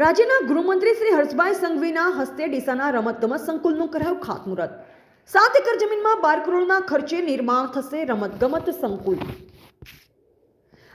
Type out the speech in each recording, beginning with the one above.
રાજ્યના ગૃહમંત્રી શ્રી હર્ષભાઈ સંઘવીના હસ્તે ડીસાના રમતગમત સંકુલનું કરાયું ખાતમુહૂર્ત. સાત એકર જમીનમાં બાર કરોડના ખર્ચે નિર્માણ થશે રમતગમત સંકુલ.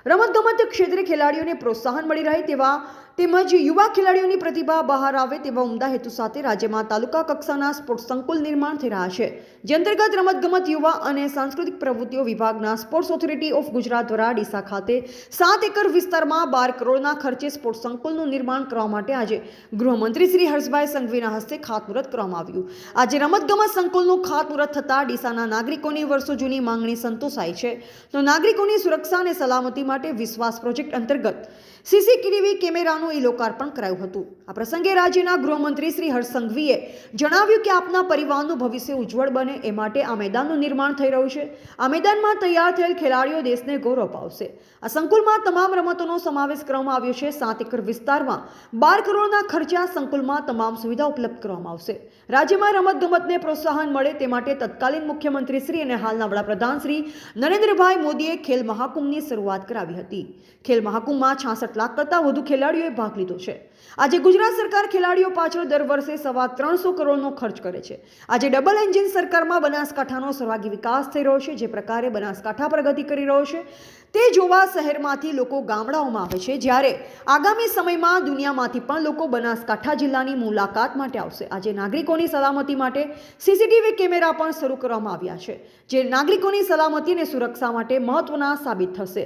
રમતગમત ક્ષેત્રે ખેલાડીઓને પ્રોત્સાહન મળી રહે તેવા તેમજ યુવા ખેલાડીઓની પ્રતિભા બહાર આવે તેવા ઉમદા હેતુ સાથે રાજ્યમાં તાલુકા કક્ષાના સ્પોર્ટ્સ સંકુલ નિર્માણ થઈ રહ્યા છે. જે અંતર્ગત રમતગમત, યુવા અને સાંસ્કૃતિક પ્રવૃત્તિઓ વિભાગના સ્પોર્ટ્સ ઓથોરિટી ઓફ ગુજરાત દ્વારા ડીસા ખાતે સાત એકર વિસ્તારમાં બાર કરોડના ખર્ચે સ્પોર્ટ્સ સંકુલનું નિર્માણ કરવા માટે આજે ગૃહમંત્રી શ્રી હર્ષભાઈ સંઘવીના હસ્તે ખાતમુહૂર્ત કરવામાં આવ્યું. આજે રમતગમત સંકુલનું ખાતમુહૂર્ત થતાં ડીસાના નાગરિકોની વર્ષો જૂની માંગણી સંતોષાઈ છે. તો નાગરિકોની સુરક્ષા અને સલામતી માટે વિશ્વાસ પ્રોજેક્ટ અંતર્ગત સીસીટીવી કેમેરાનું ઈ લોકાર્પણ કરાયું હતું. આ પ્રસંગે રાજ્યના ગૃહમંત્રી શ્રી હર્ષ સંઘવીએ જણાવ્યું કે આપના પરિવારનું ભવિષ્ય ઉજ્જવળ બને એ માટે આ મેદાનનું નિર્માણ થઈ રહ્યું છે. આ મેદાનમાં તૈયાર થયેલ ખેલાડીઓ દેશને ગૌરવ અપાવશે. આ સંકુલમાં તમામ રમતોનો સમાવેશ કરવામાં આવ્યો છે. સાત એકર વિસ્તારમાં બાર કરોડના ખર્ચે સંકુલમાં તમામ સુવિધા ઉપલબ્ધ કરવામાં આવશે. રાજ્યમાં રમતગમતને પ્રોત્સાહન મળે તે માટે તત્કાલીન મુખ્યમંત્રી શ્રી અને હાલના વડાપ્રધાન શ્રી નરેન્દ્રભાઈ મોદીએ ખેલ મહાકુંભની શરૂઆત કરાવી હતી. ખેલ મહાકુંભમાં છાસઠ લાખ કરતાં વધુ ખેલાડીઓએ ભાગ લીધો છે. આજે ગુજરાત સરકાર ખેલાડીઓ પાછળ દર વર્ષે સવા ત્રણસો કરોડનો ખર્ચ કરે છે. આજે ડબલ એન્જિન સરકારમાં બનાસકાંઠાનો સર્વાગી વિકાસ થઈ રહ્યો છે, જે પ્રકારે બનાસકાંઠા પ્રગતિ કરી રહ્યો છે. તે જોવા શહેરમાંથી લોકો ગામડાઓમાં આવે છે. જ્યારે આગામી સમયમાં દુનિયામાંથી પણ લોકો બનાસકાંઠા જિલ્લાની મુલાકાત માટે આવશે. આજે નાગરિકોની સલામતી માટે સીસીટીવી કેમેરા પણ શરૂ કરવામાં આવ્યા છે, જે નાગરિકોની સલામતી અને સુરક્ષા માટે મહત્વના સાબિત થશે.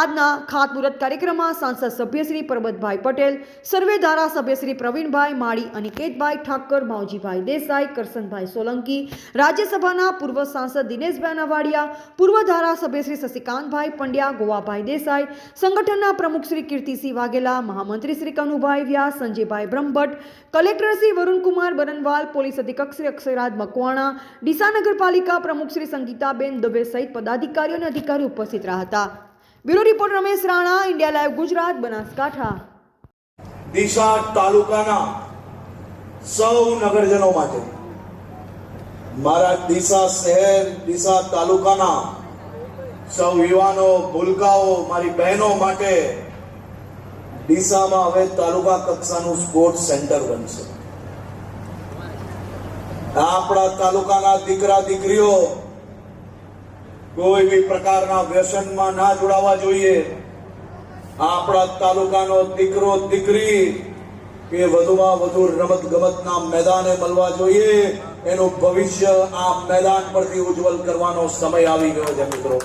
આજના ખાતમુહૂર્ત કાર્યક્રમમાં સાંસદ સભ્યશ્રી પરબતભાઈ પટેલ, સર્વે ધારા સભ્યશ્રી પ્રવીણભાઈ માળી, અનિકેતભાઈ ઠાકર માવજીભાઈ દેસાઈ, કરસનભાઈ સોલંકી, રાજ્યસભાના પૂર્વ સાંસદ દિનેશભાઈ નવાડિયા, પૂર્વ ધારાસભ્ય શ્રી શશિકાંતભાઈ પંડ્યા, ગોવાભાઈ દેસાઈ, સંગઠનના પ્રમુખ શ્રી કીર્તિસિંહ વાઘેલા, મહામંત્રી શ્રી કનુભાઈ વ્યાસ સંજયભાઈ બ્રહ્મભટ્ટ, કલેક્ટર શ્રી વરુણકુમાર બરનવાલ, પોલીસ અધિક્ષક શ્રી અક્ષયરાજ મકવાણા, ડીસા નગરપાલિકા પ્રમુખ શ્રી સંગીતાબેન દવે સહિત પદાધિકારીઓ અને અધિકારીઓ ઉપસ્થિત રહ્યા હતા. Bureau report Ramesh Rana, India live Gujarat, Banaskantha. Deesa તાલુકાના સૌ નગરજનો માટે મારા ડીસા શહેર ડીસા તાલુકાના સૌ યુવાનો, ભૂલકાઓ, મારી બહેનો માટે ડીસામાં હવે તાલુકા કક્ષાનું સ્પોર્ટ્સ સેન્ટર બનશે. આપણા તાલુકાના દીકરા દીકરીઓ કોઈ બી પ્રકારના વ્યસનમાં ના જોડાવા જોઈએ. આપણા તાલુકાનો દીકરો, દીકરી એ વધુમાં વધુ રમત ગમતના મેદાને મળવા જોઈએ. એનું ભવિષ્ય આ મેદાન પરથી ઉજ્જવલ કરવાનો સમય આવી ગયો છે, મિત્રો.